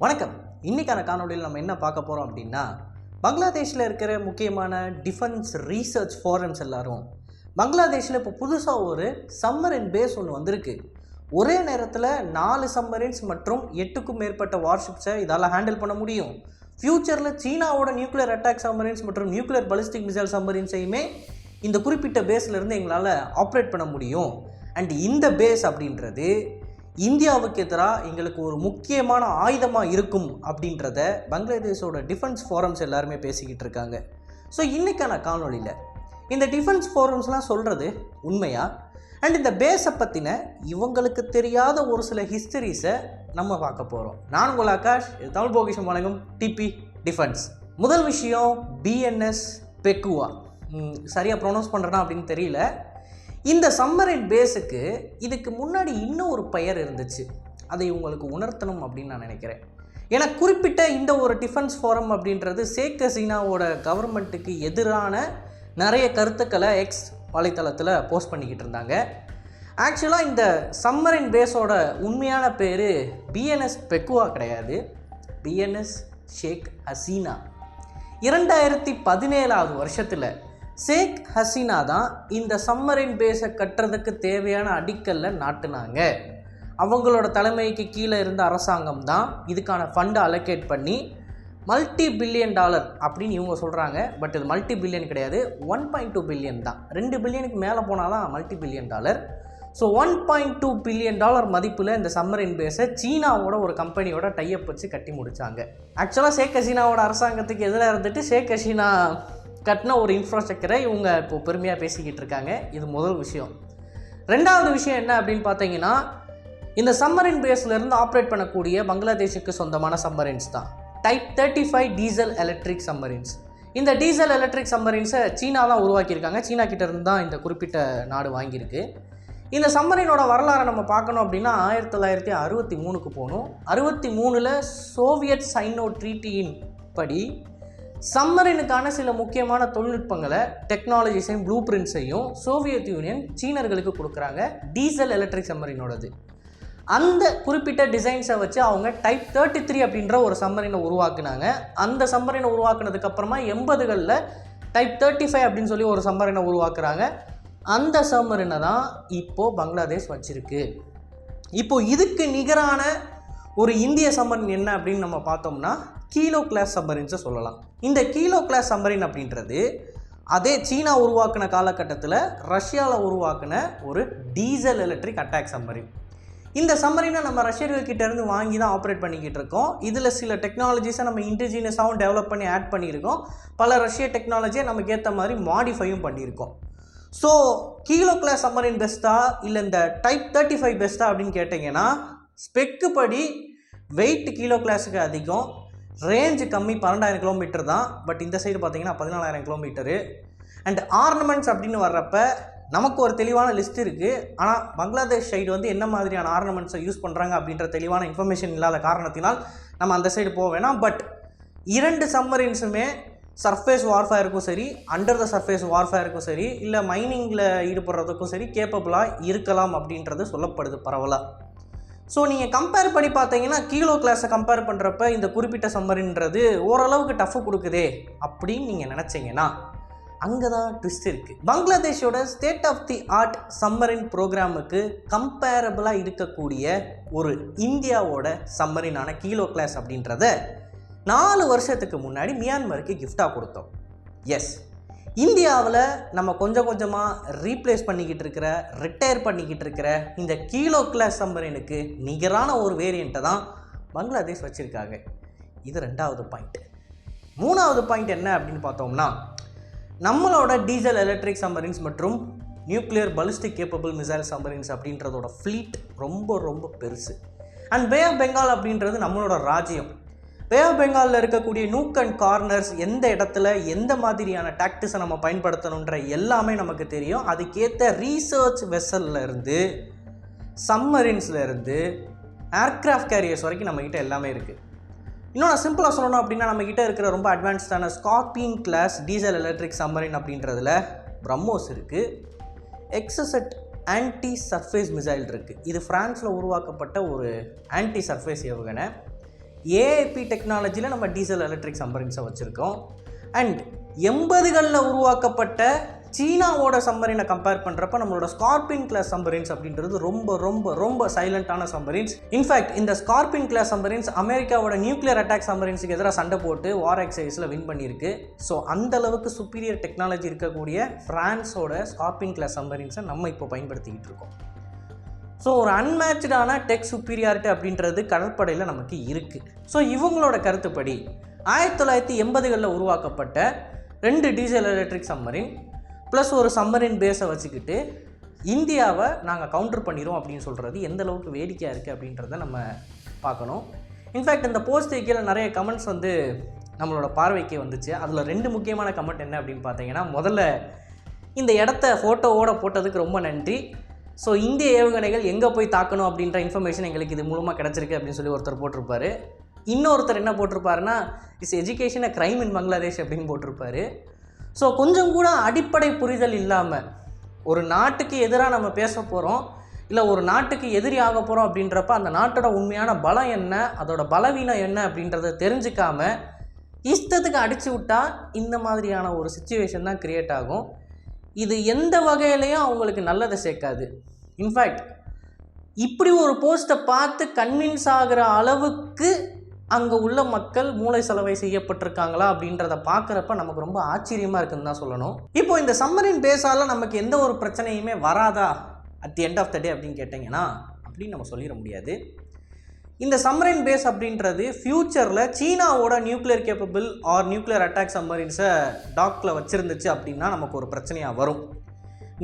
வணக்கம். இன்றைக்கான காணொளியில் நம்ம என்ன பார்க்க போகிறோம் அப்படின்னா பங்களாதேஷில் இருக்கிற முக்கியமான டிஃபென்ஸ் ரீசர்ச் ஃபோரம்ஸ் எல்லோரும் பங்களாதேஷில் இப்போ புதுசாக ஒரு சம்மரின் பேஸ் ஒன்று வந்திருக்கு. ஒரே நேரத்தில் நாலு சம்மரின்ஸ் மற்றும் எட்டுக்கும் மேற்பட்ட வார்ஷிப்ஸை இதால் ஹேண்டில் பண்ண முடியும். ஃப்யூச்சரில் சீனாவோட நியூக்ளியர் அட்டாக் சம்மரின்ஸ் மற்றும் நியூக்ளியர் பலிஸ்டிக் மிசைல் சம்மரின்ஸையுமே இந்த குறிப்பிட்ட பேஸ்லேருந்து எங்களால் ஆப்ரேட் பண்ண முடியும். அண்ட் இந்த பேஸ் அப்படின்றது இந்தியாவுக்கு எதிராக எங்களுக்கு ஒரு முக்கியமான ஆயுதமாக இருக்கும் அப்படின்றத பங்களாதேஷோட டிஃபென்ஸ் ஃபோரம்ஸ் எல்லாருமே பேசிக்கிட்டு இருக்காங்க. ஸோ இன்றைக்கான காணொளியில் இந்த டிஃபென்ஸ் ஃபோரம்ஸ்லாம் சொல்கிறது உண்மையா? அண்ட் இந்த பேஸை பற்றின இவங்களுக்கு தெரியாத ஒரு சில ஹிஸ்டரிஸை நம்ம பார்க்க போகிறோம் நான் உங்கள் ஆகாஷ் இது தமிழ் போகிஷம் வழங்கும் டிபி டிஃபென்ஸ் முதல் விஷயம் பிஎன்எஸ் பெக்குவா சரியாக ப்ரொனவுன்ஸ் பண்ணுறேனா அப்படின்னு தெரியல. இந்த சம்மரின் பேஸுக்கு இதுக்கு முன்னாடி இன்னும் ஒரு பெயர் இருந்துச்சு. அதை உங்களுக்கு உணர்த்தணும் அப்படின்னு நான் நினைக்கிறேன். ஏன்னா குறிப்பிட்ட இந்த ஒரு டிஃபென்ஸ் ஃபோரம் அப்படின்றது ஷேக் ஹசீனாவோட கவர்மெண்ட்டுக்கு எதிரான நிறைய கருத்துக்களை எக்ஸ் வலைத்தளத்தில் போஸ்ட் பண்ணிக்கிட்டு இருந்தாங்க. ஆக்சுவலாக இந்த சம்மரின் பேஸோட உண்மையான பேர் பிஎன்எஸ் பெக்குவா கிடையாது. பிஎன்எஸ் ஷேக் ஹசீனா இரண்டாயிரத்தி பதினேழாவது வருஷத்தில் ஷேக் ஹசீனா தான் இந்த சம்மரின் பேஸை கட்டுறதுக்கு தேவையான அடிக்கல்ல நாட்டுனாங்க. அவங்களோட தலைமைக்கு கீழே இருந்த அரசாங்கம் தான் இதுக்கான ஃபண்டை அலோகேட் பண்ணி மல்டி பில்லியன் டாலர் அப்படின்னு இவங்க சொல்கிறாங்க பட் இது மல்டி பில்லியன் கிடையாது. ஒன் பாயிண்ட் டூ பில்லியன் தான். ரெண்டு பில்லியனுக்கு மேலே போனால் தான் multi billion dollar so one point two billion dollar மதிப்பில் இந்த சம்மரின் பேஸை சீனாவோட ஒரு கம்பெனியோட டைப் வச்சு கட்டி முடிச்சாங்க. ஆக்சுவலாக ஷேக் ஹசீனாவோட அரசாங்கத்துக்கு எதிராக இருந்துட்டு ஷேக் ஹசீனா கட்டின ஒரு இன்ஃப்ராஸ்ட்ரக்சரை இவங்க இப்போ பெருமையாக பேசிக்கிட்டு இருக்காங்க. இது முதல் விஷயம். ரெண்டாவது விஷயம் என்ன அப்படின்னு பார்த்தீங்கன்னா இந்த சம்மரின் பேஸ்லேருந்து ஆப்ரேட் பண்ணக்கூடிய பங்களாதேஷுக்கு சொந்தமான சம்மரின்ஸ் தான். Type thirty five diesel electric submarines இந்த டீசல் எலக்ட்ரிக் சம்மரின்ஸை சீனா தான் உருவாக்கியிருக்காங்க. சீனா கிட்டேருந்து தான் இந்த குறிப்பிட்ட நாடு வாங்கியிருக்கு. இந்த சம்மரினோட வரலாறை நம்ம பார்க்கணும் அப்படின்னா ஆயிரத்தி தொள்ளாயிரத்தி அறுபத்தி மூணுக்கு போகணும். அறுபத்தி மூணில் சோவியத் சைனோ ட்ரீட்டியின் படி சம்மரினுக்கான சில முக்கியமான தொழில்நுட்பங்களை டெக்னாலஜிஸையும் ப்ளூ பிரிண்ட்ஸையும் சோவியத் யூனியன் சீனர்களுக்கு கொடுக்குறாங்க. டீசல் எலக்ட்ரிக் சம்மரினோடது அந்த குறிப்பிட்ட டிசைன்ஸை வச்சு அவங்க டைப் தேர்ட்டி த்ரீ அப்படின்ற ஒரு சம்மரினை உருவாக்குனாங்க. அந்த சம்மரினை உருவாக்குனதுக்கு அப்புறமா எண்பதுகளில் டைப் தேர்ட்டி ஃபைவ் அப்படின்னு சொல்லி ஒரு சம்மரினை உருவாக்குறாங்க. அந்த சம்மரினை தான் இப்போது பங்களாதேஷ் வச்சிருக்கு. இப்போது இதுக்கு நிகரான ஒரு இந்திய சம்மரின் என்ன அப்படின்னு நம்ம பார்த்தோம்னா கீலோ கிளாஸ் சம்மரின்ஸை சொல்லலாம். இந்த கீலோ கிளாஸ் சம்மரின் அப்படின்றது அதே சீனா உருவாக்கின காலகட்டத்தில் ரஷ்யாவில் உருவாக்கின ஒரு டீசல் எலக்ட்ரிக் அட்டாக் சம்மரின் இந்த சம்மரினை நம்ம ரஷ்யர்கள் இருந்து வாங்கி தான் ஆப்ரேட் பண்ணிக்கிட்டு இருக்கோம். இதில் சில டெக்னாலஜிஸை நம்ம இன்டிஜினியஸாகவும் டெவலப் பண்ணி ஆட் பண்ணியிருக்கோம். பல ரஷ்ய டெக்னாலஜியை நமக்கு ஏற்ற மாதிரி மாடிஃபையும் பண்ணியிருக்கோம். ஸோ கீழோ கிளாஸ் சம்மரின் பெஸ்ட்டா இல்லை இந்த டைப் தேர்ட்டி ஃபைவ் பெஸ்ட்டா அப்படின்னு கேட்டிங்கன்னா ஸ்பெக்கு படி வெயிட் கிலோ கிளாஸுக்கு அதிகம். ரேஞ்சு கம்மி பன்னெண்டாயிரம் கிலோமீட்டர் தான் பட் இந்த சைடு பார்த்தீங்கன்னா பதினாலாயிரம் கிலோமீட்டரு அண்ட் ஆர்னமெண்ட்ஸ் அப்படின்னு வர்றப்ப நமக்கு ஒரு தெளிவான லிஸ்ட் இருக்குது ஆனால் பங்களாதேஷ் சைடு வந்து என்ன மாதிரியான ஆர்னமெண்ட்ஸை யூஸ் பண்ணுறாங்க அப்படின்ற தெளிவான இன்ஃபர்மேஷன் இல்லாத காரணத்தினால் நம்ம அந்த சைடு போக வேணாம். பட் இரண்டு சம்மரின்ஸுமே சர்ஃபேஸ் வார்ஃபேருக்கும் சரி அண்டர் த சர்ஃபேஸ் வார்ஃபேருக்கும் சரி இல்லை மைனிங்கில் ஈடுபடுறதுக்கும் சரி கேப்பபிளாக இருக்கலாம் அப்படின்றது சொல்லப்படுது பரவலாக ஸோ நீங்கள் கம்பேர் பண்ணி பார்த்தீங்கன்னா கீலோ கிளாஸை கம்பேர் பண்ணுறப்ப இந்த குறிப்பிட்ட சம்மரின்றது ஓரளவுக்கு டஃப் கொடுக்குதே அப்படின்னு நீங்கள் நினச்சிங்கன்னா அங்கே தான் ட்விஸ்ட் இருக்குது பங்களாதேஷோட state of the art submarine ப்ரோக்ராமுக்கு கம்பேரபிளாக இருக்கக்கூடிய ஒரு இந்தியாவோட சம்மரினான கீலோ கிளாஸ் அப்படின்றத நாலு வருஷத்துக்கு முன்னாடி மியான்மருக்கு கிஃப்டாக கொடுத்தோம். எஸ் இந்தியாவில் நம்ம கொஞ்சம் கொஞ்சமாக ரீப்ளேஸ் பண்ணிக்கிட்டு இருக்கிற ரிட்டையர் பண்ணிக்கிட்டு இருக்கிற இந்த கீலோ கிளாஸ் சம்மரினுக்கு நிகரான ஒரு வேரியண்ட்டை தான் பங்களாதேஷ் வச்சுருக்காங்க. இது ரெண்டாவது பாயிண்ட் மூணாவது பாயிண்ட் என்ன அப்படின்னு பார்த்தோம்னா நம்மளோட டீசல் எலக்ட்ரிக் சம்பரின்ஸ் மற்றும் nuclear ballistic capable missile submarines அப்படின்றதோட fleet ரொம்ப ரொம்ப பெருசு. அண்ட் பே ஆஃப் பெங்கால் அப்படின்றது நம்மளோட ராஜ்யம் பே ஆஃப் பெங்காலில் இருக்கக்கூடிய நூக் அண்ட் கார்னர்ஸ் எந்த இடத்துல எந்த மாதிரியான டாக்டிஸை நம்ம பயன்படுத்தணுன்ற எல்லாமே நமக்கு தெரியும். அதுக்கேற்ற ரீசர்ச் வெசல்லேருந்து சம்மரின்ஸ்லேருந்து ஏர்க்ராஃப்ட் கேரியர்ஸ் வரைக்கும் நம்மக்கிட்ட எல்லாமே இருக்குது இன்னும் நான் சிம்பிளாக சொல்லணும் அப்படின்னா நம்மக்கிட்ட இருக்கிற ரொம்ப அட்வான்ஸ்டான scorpion class diesel electric submarine அப்படின்றதுல பிரம்மோஸ் இருக்குது எக்ஸசெட் ஆன்டி சர்ஃபேஸ் மிசைல் இருக்குது இது ஃப்ரான்ஸில் உருவாக்கப்பட்ட ஒரு ஆன்டி சர்ஃபேஸ் ஏவுகணை. ஏஐபி டெக்னாலஜியில் நம்ம டீசல் எலக்ட்ரிக் சம்பரின்ஸை வச்சுருக்கோம். அண்ட் எண்பதுகளில் உருவாக்கப்பட்ட சீனாவோட சம்மரினை கம்பேர் பண்ணுறப்ப நம்மளோட ஸ்கார்பின் கிளாஸ் சம்பரின்ஸ் அப்படின்றது ரொம்ப ரொம்ப ரொம்ப சைலண்ட்டான சம்பரின்ஸ் இன்ஃபேக்ட் இந்த ஸ்கார்பின் கிளாஸ் சம்பரின்ஸ் அமெரிக்காவோட நியூக்ளியர் அட்டாக் சம்பரின்ஸுக்கு எதிராக சண்டை போட்டு வார் எக்ஸைஸில் வின் பண்ணியிருக்கு. ஸோ அந்த அளவுக்கு சுப்பீரியர் டெக்னாலஜி இருக்கக்கூடிய ஃப்ரான்ஸோட ஸ்கார்பின் கிளாஸ் சம்பரின்ஸை நம்ம இப்போ பயன்படுத்திக்கிட்டு இருக்கோம். ஸோ ஒரு அன்மேட்சான டெக் சுப்பீரியாரிட்டி அப்படின்றது கடற்படையில் நமக்கு இருக்குது ஸோ இவங்களோட கருத்துப்படி ஆயிரத்தி தொள்ளாயிரத்தி எண்பதுகளில் உருவாக்கப்பட்ட ரெண்டு டீசல் எலக்ட்ரிக் சம்மரின் ப்ளஸ் ஒரு சம்மரின் பேஸை வச்சுக்கிட்டு இந்தியாவை நாங்கள் கவுண்டர் பண்ணிடுவோம் அப்படின்னு சொல்கிறது எந்த அளவுக்கு வேடிக்கையாக இருக்குது அப்படின்றத நம்ம பார்க்கணும். இன்ஃபேக்ட் இந்த போஸ்ட் கீழே நிறைய கமெண்ட்ஸ் வந்து நம்மளோட பார்வைக்கு வந்துச்சு. அதில் ரெண்டு முக்கியமான கமெண்ட் என்ன அப்படின்னு பார்த்தீங்கன்னா முதல்ல இந்த இடத்த ஃபோட்டோவோட போட்டதுக்கு ரொம்ப நன்றி. ஸோ இந்திய ஏவுகணைகள் எங்கே போய் தாக்கணும் அப்படின்ற இன்ஃபர்மேஷன் எங்களுக்கு இது மூலமாக கிடச்சிருக்கு அப்படின்னு சொல்லி ஒருத்தர் போட்டிருப்பாரு. இன்னொருத்தர் என்ன போட்டிருப்பாருன்னா is education a crime in Bangladesh அப்படின்னு போட்டிருப்பாரு. ஸோ கொஞ்சம் கூட அடிப்படை புரிதல் இல்லாமல் ஒரு நாட்டுக்கு எதிராக நம்ம பேச போகிறோம் இல்லை ஒரு நாட்டுக்கு எதிரி ஆக போகிறோம் அப்படின்றப்ப அந்த நாட்டோட உண்மையான பலம் என்ன அதோட பலவீனம் என்ன அப்படின்றத தெரிஞ்சுக்காம இஷ்டத்துக்கு அடிச்சு விட்டால் இந்த மாதிரியான ஒரு சுச்சுவேஷன் தான் க்ரியேட் ஆகும். இது எந்த வகையிலையும் அவங்களுக்கு நல்லதை சேர்க்காது. இன்ஃபேக்ட் இப்படி ஒரு போஸ்ட்டை பார்த்து கன்வின்ஸ் ஆகிற அளவுக்கு அங்கே உள்ள மக்கள் மூளை செலவை செய்யப்பட்டிருக்காங்களா அப்படின்றத பார்க்குறப்ப நமக்கு ரொம்ப ஆச்சரியமாக இருக்குன்னு தான் சொல்லணும். இப்போ இந்த சம்மரின் பேஸால் நமக்கு எந்த ஒரு பிரச்சனையுமே வராதா? At the end of the day அப்படின்னு கேட்டிங்கன்னா அப்படின்னு நம்ம சொல்லிட முடியாது. இந்த சம்மரின் பேஸ் அப்படின்றது ஃப்யூச்சரில் சீனாவோட nuclear capable or nuclear attack சம்மரின்ஸை டாக்கில் வச்சுருந்துச்சு அப்படின்னா நமக்கு ஒரு பிரச்சனையாக வரும்.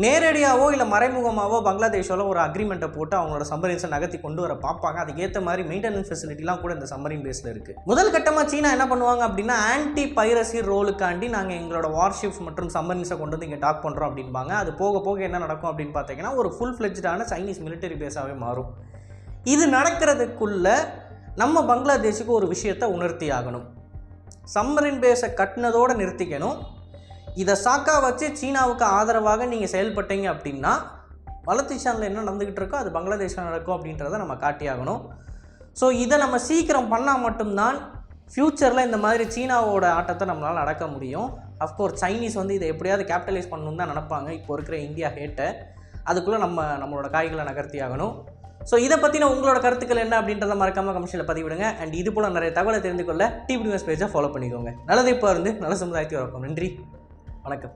நேரடியாகவோ இல்லை மறைமுகமாகவோ பங்களாதேஷோட ஒரு அக்ரிமெண்ட்டை போட்டு அவங்களோட சம்மரின்ஸை நகர்த்தி கொண்டு வர பார்ப்பாங்க. அதுக்கேற்ற மாதிரி மெயின்டெனன்ஸ் ஃபெசிலிட்டிலாம் கூட இந்த சம்மரின் பேஸில் இருக்குது முதல் கட்டமாக சீனா என்ன பண்ணுவாங்க அப்படின்னா ஆன்டி பைரசி ரோலுக்காண்டி நாங்கள் எங்களோட வார்ஷிப்ஸ் மற்றும் சம்மரின்ஸை கொண்டு வந்து இங்கே டாக் பண்ணுறோம் அப்படின்பாங்க அது போக போக என்ன நடக்கும் அப்படின்னு பார்த்தீங்கன்னா ஒரு ஃபுல் ஃப்ளெஜ்டான சைனீஸ் மிலிட்டரி பேஸாகவே மாறும். இது நடக்கிறதுக்குள்ள நம்ம பங்களாதேஷுக்கு ஒரு விஷயத்தை உணர்த்தி ஆகணும். சம்மரின் பேஸை கட்டினதோடு நிறுத்திக்கணும். இதை சாக்கா வச்சு சீனாவுக்கு ஆதரவாக நீங்கள் செயல்பட்டீங்க அப்படின்னா வலத்திஷானில் என்ன நடந்துக்கிட்டு இருக்கோ அது பங்களாதேஷில் நடக்கும் அப்படின்றத நம்ம காட்டியாகணும் ஸோ இதை நம்ம சீக்கிரம் பண்ணால் மட்டும்தான் ஃப்யூச்சரில் இந்த மாதிரி சீனாவோட ஆட்டத்தை நம்மளால் நடக்க முடியும். அஃப்கோர்ஸ் சைனீஸ் வந்து இதை எப்படியாவது கேபிட்டலைஸ் பண்ணணுன்னு தான் நினப்பாங்க. இப்போ இருக்கிற இந்தியா ஹேட்டை அதுக்குள்ளே நம்ம நம்மளோட காய்களை நகர்த்தி ஆகணும். ஸோ இதை பற்றின உங்களோட கருத்துக்கள் என்ன அப்படின்றத மறக்காம கமெண்ட்ஸில் பதிவிடுங்க. அண்ட் இது போல் நிறைய தகவலை தெரிந்து கொள்ள டிபி நியூஸ் பேஜை ஃபாலோ பண்ணிக்கோங்க. நல்லதை இப்போ இருந்து நல்ல சமுதாயத்தை வரப்போம் நன்றி. வணக்கம்.